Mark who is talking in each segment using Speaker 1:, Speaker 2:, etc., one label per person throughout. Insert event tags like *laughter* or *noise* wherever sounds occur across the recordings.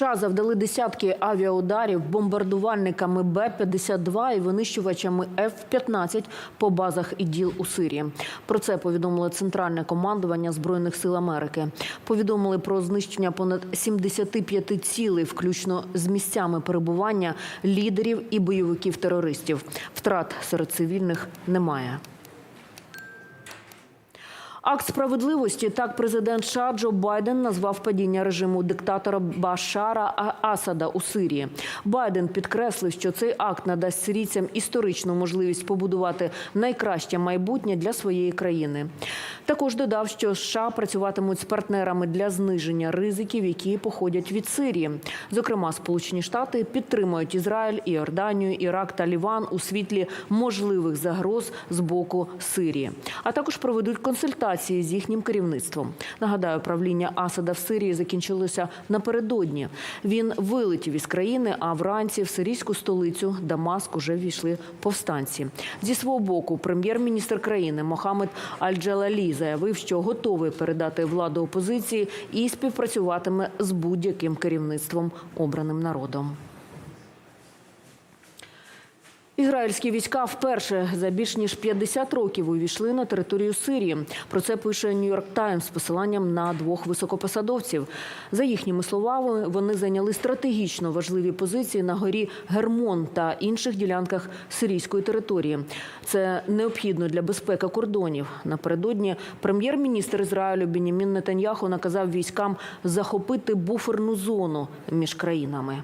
Speaker 1: США завдали десятки авіаударів бомбардувальниками Б-52 і винищувачами Ф-15 по базах іділ у Сирії. Про це повідомило Центральне командування Збройних сил Америки. Повідомили про знищення понад 75 цілей, включно з місцями перебування лідерів і бойовиків терористів. Втрат серед цивільних немає. Акт справедливості так президент США Джо Байден назвав падіння режиму диктатора Башара Асада у Сирії. Байден підкреслив, що цей акт надасть сирійцям історичну можливість побудувати найкраще майбутнє для своєї країни. Також додав, що США працюватимуть з партнерами для зниження ризиків, які походять від Сирії. Зокрема, Сполучені Штати підтримують Ізраїль, Іорданію, Ірак та Ліван у світлі можливих загроз з боку Сирії, а також проведуть консультації з їхнім керівництвом. Нагадаю, правління Асада в Сирії закінчилося напередодні. Він вилетів із країни, а вранці в сирійську столицю Дамаск уже війшли повстанці. Зі свого боку, прем'єр-міністр країни Мохамед Аль-Джалалі заявив, що готовий передати владу опозиції і співпрацюватиме з будь-яким керівництвом обраним народом. Ізраїльські війська вперше за більш ніж 50 років увійшли на територію Сирії. Про це пише Нью-Йорк Таймс з посиланням на двох високопосадовців. За їхніми словами, вони зайняли стратегічно важливі позиції на горі Гермон та інших ділянках сирійської території. Це необхідно для безпеки кордонів. Напередодні прем'єр-міністр Ізраїлю Бенімін Нетаньяху наказав військам захопити буферну зону між країнами.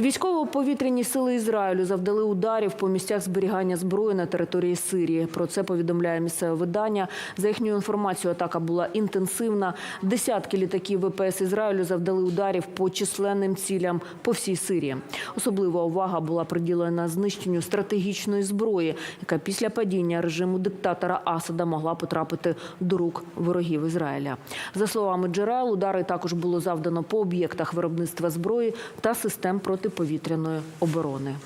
Speaker 1: Військово-повітряні сили Ізраїлю завдали ударів по місцях зберігання зброї на території Сирії. Про це повідомляє місцеве видання. За їхньою інформацією, атака була інтенсивна. Десятки літаків ВПС Ізраїлю завдали ударів по численним цілям по всій Сирії. Особлива увага була приділена знищенню стратегічної зброї, яка після падіння режиму диктатора Асада могла потрапити до рук ворогів Ізраїля. За словами джерел, удари також було завдано по об'єктах виробництва зброї та систем протиповітряної оборони.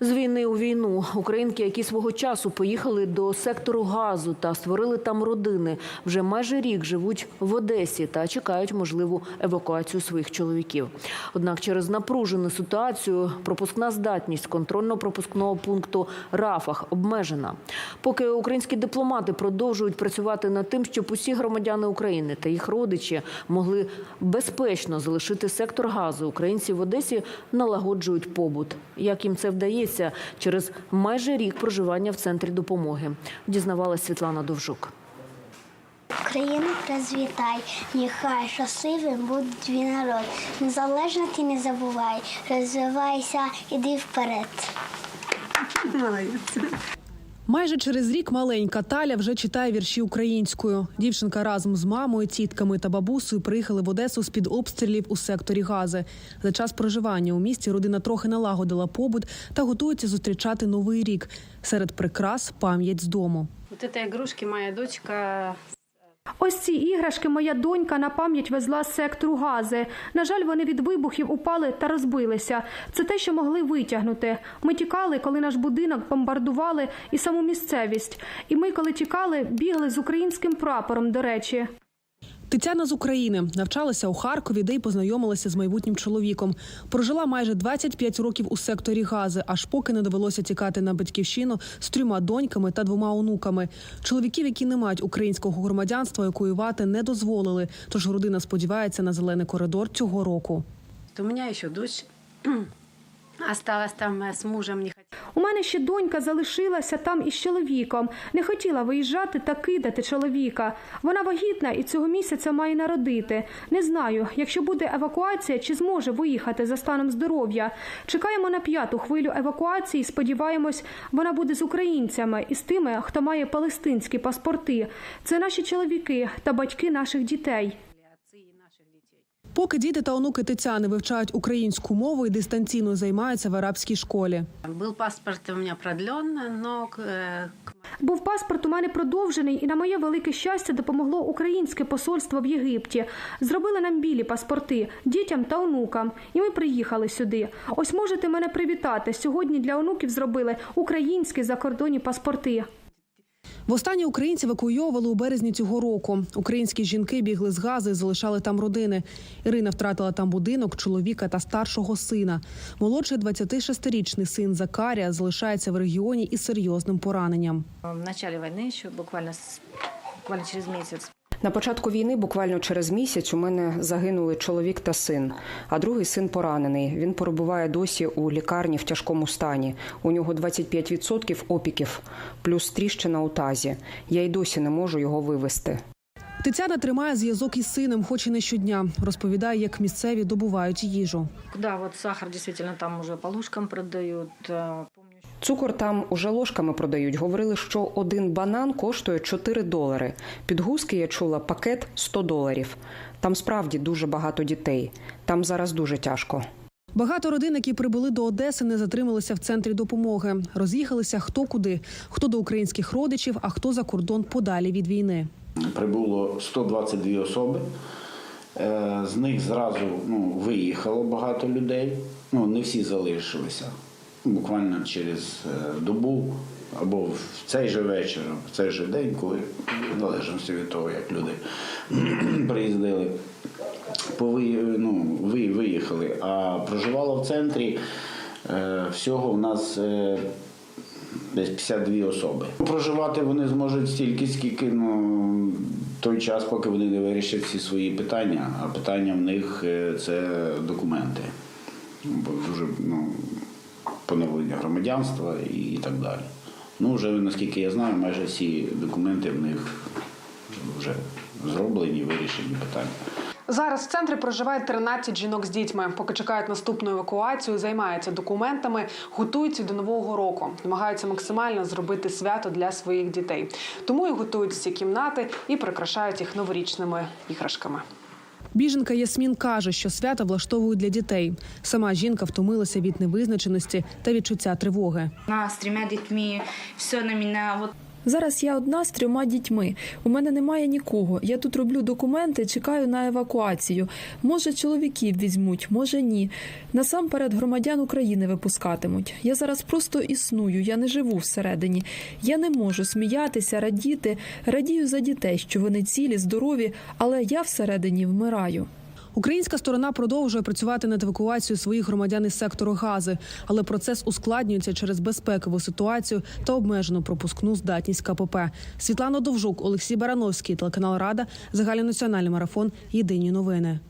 Speaker 1: З війни у війну українки, які свого часу поїхали до сектору газу та створили там родини, вже майже рік живуть в Одесі та чекають можливу евакуацію своїх чоловіків. Однак через напружену ситуацію пропускна здатність контрольно-пропускного пункту Рафах обмежена. Поки українські дипломати продовжують працювати над тим, щоб усі громадяни України та їх родичі могли безпечно залишити сектор газу, українці в Одесі налагоджують побут. Як їм це вдається через майже рік проживання в центрі допомоги, дізнавалась Світлана Довжук.
Speaker 2: Україну розвітай, нехай щасливим буде твій народ. Незалежно ти не забувай, розвивайся, іди вперед.
Speaker 3: Майже через рік маленька Таля вже читає вірші українською. Дівчинка разом з мамою, тітками та бабусею приїхали в Одесу з під обстрілів у секторі Гази. За час проживання у місті родина трохи налагодила побут та готується зустрічати новий рік. Серед прикрас пам'ять з дому.
Speaker 4: Вот это игрушки моя дочка
Speaker 5: Ось ці іграшки моя донька на пам'ять везла з сектору гази. На жаль, вони від вибухів упали та розбилися. Це те, що могли витягнути. Ми тікали, коли наш будинок бомбардували і саму місцевість. І ми, коли тікали, бігли з українським прапором. До речі.
Speaker 3: Тетяна з України навчалася у Харкові, де й познайомилася з майбутнім чоловіком. Прожила майже 25 років у секторі Гази, аж поки не довелося тікати на батьківщину з трьома доньками та двома онуками. Чоловіків, які не мають українського громадянства, евакуювати не дозволили. Тож родина сподівається на зелений коридор цього року.
Speaker 4: У меня еще дочь *clears throat* осталась там э, с мужем.
Speaker 5: У мене ще донька залишилася там із чоловіком. Не хотіла виїжджати та кидати чоловіка. Вона вагітна і цього місяця має народити. Не знаю, якщо буде евакуація, чи зможе виїхати за станом здоров'я. Чекаємо на п'яту хвилю евакуації. Сподіваємось, вона буде з українцями і з тими, хто має палестинські паспорти. Це наші чоловіки та батьки наших дітей.
Speaker 3: Поки діти та онуки Тетяни вивчають українську мову і дистанційно займаються в арабській школі.
Speaker 4: Был паспорт у меня продлен, но э,
Speaker 5: Був паспорт у мене продовжений, і на моє велике щастя допомогло українське посольство в Єгипті. Зробили нам білі паспорти дітям та онукам. І ми приїхали сюди. Ось можете мене привітати. Сьогодні для онуків зробили українські закордонні паспорти.
Speaker 3: Востаннє українці евакуйовували у березні цього року. Українські жінки бігли з гази, і залишали там родини. Ірина втратила там будинок, чоловіка та старшого сина. Молодший 26-річний син Закарія залишається в регіоні із серйозним пораненням.
Speaker 6: В початку війни, що буквально, буквально через месяц
Speaker 7: На початку війни, буквально через місяць, у мене загинули чоловік та син, а другий син поранений. Він перебуває досі у лікарні в тяжкому стані. У нього 25% опіків, плюс тріщина у тазі. Я й досі не можу його вивести.
Speaker 3: Тетяна тримає зв'язок із сином, хоч і не щодня. Розповідає, як місцеві добувають їжу.
Speaker 6: Да, вот сахар действительно там уже по ложкам продают.
Speaker 7: Цукор там уже ложками продають. Говорили, що один банан коштує 4 долари. Підгузки я чула пакет 100 доларів. Там справді дуже багато дітей. Там зараз дуже тяжко.
Speaker 3: Багато родин, які прибули до Одеси, не затрималися в центрі допомоги. Роз'їхалися хто куди, хто до українських родичів, а хто за кордон подалі від війни.
Speaker 8: Прибуло 122 особи. Е, З них зразу ну, виїхало багато людей. Ну, не всі залишилися. Буквально через е, добу або в цей же вечір, в цей же день, коли в залежності від того, як люди *clears throat* приїздили, повиї- ну, ви- виїхали. А проживало в центрі е, всього у нас е, десь 52 особи. Проживати вони зможуть стільки, скільки ну, той час, поки вони не вирішать всі свої питання. А питання в них це документи. Бо дуже ну, громадянства і так далі. Ну, вже наскільки я знаю, майже всі документи в них вже зроблені, вирішені питання.
Speaker 3: Зараз в центрі проживає 13 жінок з дітьми. Поки чекають наступну евакуацію, займаються документами, готуються до нового року, намагаються максимально зробити свято для своїх дітей. Тому і готують ці кімнати і прикрашають їх новорічними іграшками. Біженка Ясмін каже, що свято влаштовують для дітей. Сама жінка втомилася від невизначеності та відчуття тривоги.
Speaker 9: Нас трьома дітьми, все на мене.
Speaker 10: Зараз я одна з трьома дітьми. У мене немає нікого. Я тут роблю документи, чекаю на евакуацію. Може, чоловіків візьмуть, може ні. Насамперед громадян України випускатимуть. Я зараз просто існую, я не живу всередині. Я не можу сміятися, радіти. Радію за дітей, що вони цілі, здорові, але я всередині вмираю.
Speaker 3: Українська сторона продовжує працювати над евакуацією своїх громадян із сектору Гази, але процес ускладнюється через безпекову ситуацію та обмежену пропускну здатність КПП. Світлана Довжук, Олексій Барановський, телеканал Рада, загальнонаціональний марафон. Єдині новини.